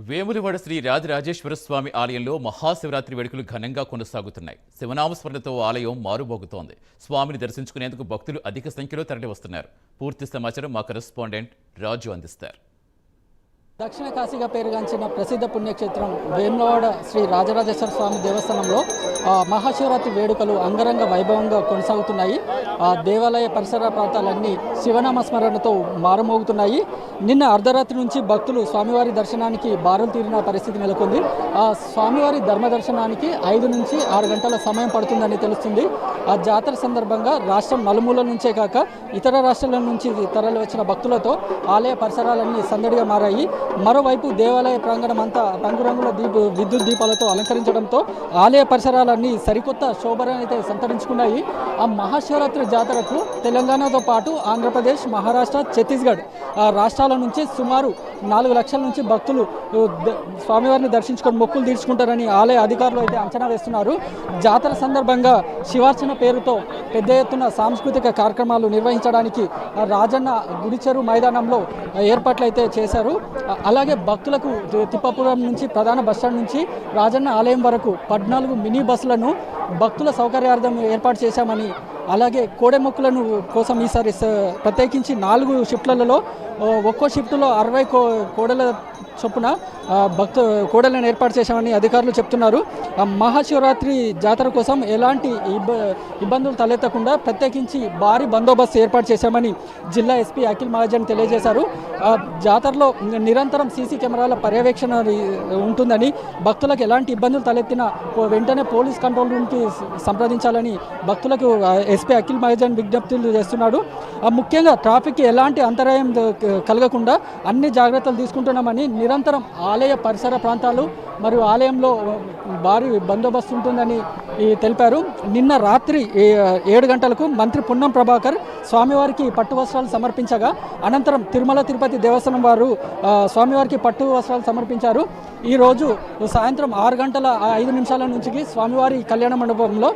వేములవాడ శ్రీ రాజరాజేశ్వర స్వామి ఆలయంలో మహాశివరాత్రి వేడుకలు ఘనంగా కొనసాగుతున్నాయి. శివనామస్మరణతో ఆలయం మారుమోగుతోంది. స్వామిని దర్శించుకునేందుకు భక్తులు అధిక సంఖ్యలో తరలివస్తున్నారు. పూర్తి సమాచారం మా కరెస్పాండెంట్ రాజు అందిస్తారు. దక్షిణ కాశీగా పేరుగాంచిన ప్రసిద్ధ పుణ్యక్షేత్రం వేములవాడ శ్రీ రాజరాజేశ్వర స్వామి దేవస్థానంలో మహాశివరాత్రి వేడుకలు అంగరంగ వైభవంగా కొనసాగుతున్నాయి. ఆ దేవాలయ పరిసర ప్రాంతాలన్నీ శివనామ స్మరణతో మారుమోగుతున్నాయి. నిన్న అర్ధరాత్రి నుంచి భక్తులు స్వామివారి దర్శనానికి బారులు తీరిన పరిస్థితి నెలకొంది. ఆ స్వామివారి ధర్మ దర్శనానికి ఐదు నుంచి ఆరు గంటల సమయం పడుతుందని తెలుస్తుంది. ఆ జాతర సందర్భంగా రాష్ట్రం నలుమూల నుంచే కాక ఇతర రాష్ట్రాల నుంచి తరలి వచ్చిన భక్తులతో ఆలయ పరిసరాలన్నీ సందడిగా మారాయి. మరోవైపు దేవాలయ ప్రాంగణం అంతా రంగురంగుల దీప విద్యుత్ దీపాలతో అలంకరించడంతో ఆలయ పరిసరాలన్నీ సరికొత్త శోభనైతే సంతరించుకున్నాయి. ఆ మహాశివరాత్రి జాతరకు తెలంగాణతో పాటు ఆంధ్రప్రదేశ్ మహారాష్ట్ర ఛత్తీస్గఢ్ ఆ రాష్ట్రాల నుంచి సుమారు నాలుగు లక్షల నుంచి భక్తులు స్వామివారిని దర్శించుకొని మొక్కులు తీర్చుకుంటారని ఆలయ అధికారులు అయితే అంచనా వేస్తున్నారు. జాతర సందర్భంగా శివార్చన పేరుతో పెద్ద ఎత్తున సాంస్కృతిక కార్యక్రమాలు నిర్వహించడానికి రాజన్న గుడిచెరు మైదానంలో ఏర్పాట్లు అయితే చేశారు అలాగే భక్తులకు తిప్పాపురం నుంచి ప్రధాన బస్టాండ్ నుంచి రాజన్న ఆలయం వరకు పద్నాలుగు మినీ బస్సులను భక్తుల సౌకర్యార్థం ఏర్పాటు చేశామని అలాగే కోడెమొక్కులను కోసం ఈసారి ప్రత్యేకించి నాలుగు షిఫ్ట్లలో ఒక్కో షిఫ్ట్లో అరవై కో కోడెల చొప్పున ఆ, భక్తు కోడలను ఏర్పాటు చేశామని అధికారులు చెప్తున్నారు. మహాశివరాత్రి జాతర కోసం ఎలాంటి ఇబ్బ ఇబ్బందులు తలెత్తకుండా ప్రత్యేకించి భారీ బందోబస్తు ఏర్పాటు చేశామని జిల్లా ఎస్పీ అఖిల్ మహాజన్ తెలియజేశారు. ఆ, జాతరలో నిరంతరం సీసీ కెమెరాల పర్యవేక్షణ ఉంటుందని భక్తులకు ఎలాంటి ఇబ్బందులు తలెత్తినా వెంటనే పోలీస్ కంట్రోల్ రూమ్కి సంప్రదించాలని భక్తులకు ఎస్పీ అఖిల్ మహాజన్ విజ్ఞప్తులు చేస్తున్నాడు ఆ, ముఖ్యంగా ట్రాఫిక్కి ఎలాంటి అంతరాయం కలగకుండా అన్ని జాగ్రత్తలు తీసుకుంటున్నామని నిరంతరం ఆలయ పరిసర ప్రాంతాలు మరియు ఆలయంలో భారీ బందోబస్తు ఉంటుందని ఈ తెలిపారు. నిన్న రాత్రి ఏ- ఏడు గంటలకు మంత్రి పున్నం ప్రభాకర్ స్వామివారికి పట్టు వస్త్రాలు సమర్పించగా అనంతరం తిరుమల తిరుపతి దేవస్థానం వారు స్వామివారికి పట్టు వస్త్రాలు సమర్పించారు. ఈరోజు సాయంత్రం ఆరు గంటల ఐదు నిమిషాల నుంచి స్వామివారి కళ్యాణ మండపంలో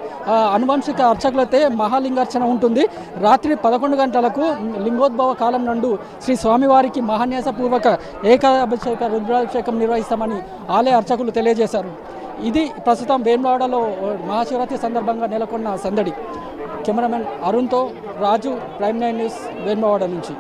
అనువంశిక అర్చకులతో మహాలింగార్చన ఉంటుంది. రాత్రి పదకొండు గంటలకు లింగోద్భవ కాలం నందు శ్రీ స్వామివారికి మహాన్యాసపూర్వక ఏకాభిషేక రుద్రాభిషేకం నిర్వహిస్తామని ఆలయ అర్చకులు తెలియజేశారు. ఇది ప్రస్తుతం వేములవాడలో మహాశివరాత్రి సందర్భంగా నెలకొన్న సందడి. Cameraman అరుణ్తో Raju prime nine news Vemulawada నుంచి.